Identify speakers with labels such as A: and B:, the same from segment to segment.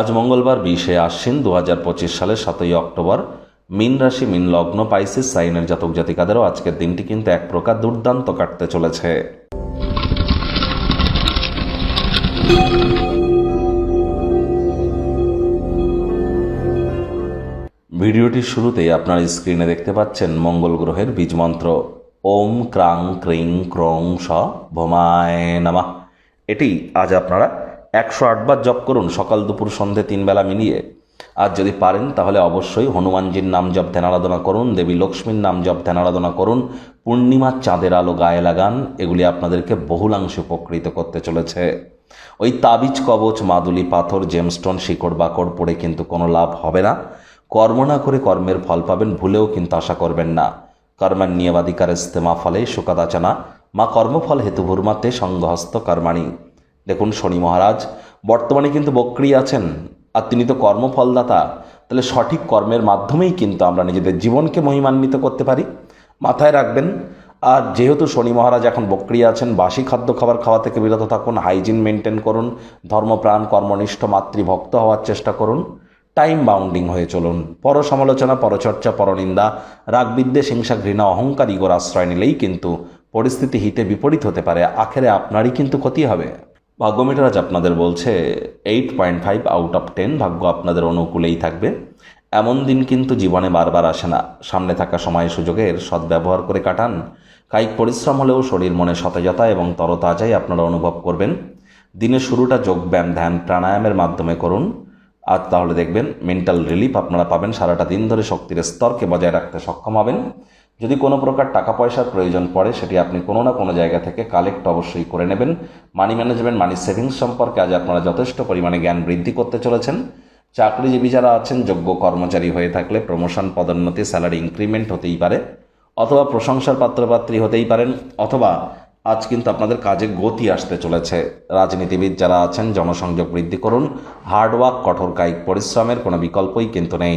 A: আজ মঙ্গলবার বিশে আশ্বিন দু হাজার পঁচিশ সালের সাতই অক্টোবর, মিন রাশি, মিন লগ্ন, পাইসিস, সাইনের জাতক জাতিকাদেরও আজকের দিনটি কিন্তু এক প্রকার দুর্দান্ত কাটতে চলেছে। ভিডিওটির শুরুতেই আপনার স্ক্রিনে দেখতে পাচ্ছেন মঙ্গল গ্রহের বীজ মন্ত্র। ওম ক্রাং ক্রিং ক্রং স ভোমায় নামা। এটি আজ আপনারা একশো আটবার জপ করুন, সকাল, দুপুর, সন্ধে তিন বেলা মিলিয়ে। আর যদি পারেন, তাহলে অবশ্যই হনুমানজির নাম জপ ধ্যান আরাধনা করুন, দেবী লক্ষ্মীর নাম জপ ধ্যান আরাধনা করুন, পূর্ণিমার চাঁদের আলো গায়ে লাগান, এগুলি আপনাদেরকে বহুলাংশে উপকৃত করতে চলেছে। ওই তাবিজ, কবচ, মাদুলি, পাথর জেমস্টোন শিকড়, বাকড় পড়ে কিন্তু কোনো লাভ হবে না। কর্ম না করে কর্মের ফল পাবেন, ভুলেও কিন্তু আশা করবেন না। কর্মের নিয়মাধিকার ইস্তেমা ফলে সুকাদাচানা মা কর্মফল হেতু ভূর্মাতে সঙ্গহস্ত কর্মাণী। দেখুন শনি মহারাজ, বর্তমানে কিন্তু বক্রি আছেন আর তিনি তো কর্মফলদাতা। তাহলে সঠিক কর্মের মাধ্যমেই কিন্তু আমরা নিজেদের জীবনকে মহিমান্বিত করতে পারি। মাথায় রাখবেন, আর যেহেতু শনি মহারাজ এখন বক্রি আছেন, বাসি খাদ্য খাবার খাওয়া থেকে বিরত থাকুন, হাইজিন মেনটেন করুন, ধর্মপ্রাণ, কর্মনিষ্ঠ, মাতৃভক্ত হওয়ার চেষ্টা করুন, টাইম বাউন্ডিং হয়ে চলুন। পর সমালোচনা পরচর্চা, পরনিন্দা রাগ বিদ্বেষ হিংসা, ঘৃণা, অহংকার, ইগোর আশ্রয় নিলেই কিন্তু পরিস্থিতি হিতে বিপরীত হতে পারে। আখেরে আপনারই কিন্তু ক্ষতি হবে। ভাগ্যমিটার আজ আপনাদের বলছে eight point five out of ten ভাগ্য আপনাদের অনুকূলেই থাকবে। এমন দিন কিন্তু জীবনে বারবার আসে না। সামনে থাকা সময় সুযোগের সদ্ব্যবহার করে কাটান। কায়িক পরিশ্রম হলেও শরীর মনে সতেজতা এবং তরতাজাই আপনারা অনুভব করবেন। দিনের শুরুটা যোগব্যায়াম ধ্যান, প্রাণায়ামের মাধ্যমে করুন। আর তাহলে দেখবেন মেন্টাল রিলিফ আপনারা পাবেন। সারাটা দিন ধরে শক্তির স্তরকে বজায় রাখতে সক্ষম হবেন। যদি কোনো প্রকার টাকা পয়সার প্রয়োজন পড়ে, সেটি আপনি কোনো না কোনো জায়গা থেকে কালেক্ট অবশ্যই করে নেবেন। মানি ম্যানেজমেন্ট, মানি সেভিংস সম্পর্কে আজ আপনারা যথেষ্ট পরিমাণে জ্ঞান বৃদ্ধি করতে চলেছেন। চাকরিজীবী যারা আছেন, যোগ্য কর্মচারী হয়ে থাকলে প্রমোশন পদোন্নতি স্যালারি ইনক্রিমেন্ট হতেই পারে। অথবা প্রশংসার পাত্রপাত্রী হতেই পারেন। অথবা আজ কিন্তু আপনাদের কাজে গতি আসতে চলেছে। রাজনীতিবিদ যারা আছেন, জনসংযোগ বৃদ্ধি করুন। হার্ডওয়ার্ক কঠোর কায়িক পরিশ্রমের কোনো বিকল্পই কিন্তু নেই।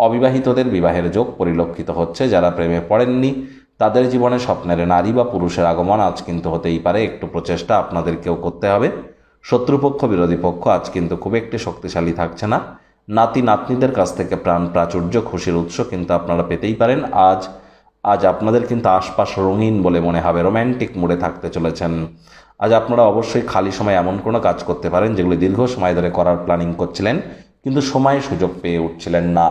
A: অবিবাহিতদের বিবাহের যোগ পরিলক্ষিত হচ্ছে, যারা প্রেমে পড়েননি, তাদের জীবনে স্বপ্নের নারী বা পুরুষের আগমন আজ কিন্তু হতেই পারে, একটু প্রচেষ্টা আপনাদেরকেও করতে হবে। শত্রুপক্ষ, বিরোধী পক্ষ আজ কিন্তু খুব একটি শক্তিশালী থাকছে না। নাতি, নাতনিদের কাছ থেকে প্রাণ প্রাচুর্য, খুশির উৎস কিন্তু আপনারা পেতেই পারেন। আজ আজ আপনাদের কিন্তু আশপাশ রঙিন বলে মনে হবে, রোম্যান্টিক মুডে থাকতে চলেছেন। আজ আপনারা অবশ্যই খালি সময় এমন কোনো কাজ করতে পারেন, যেগুলি দীর্ঘ সময় ধরে করার প্ল্যানিং করছিলেন, কিন্তু সময় সুযোগ পেয়ে উঠছিলেন না।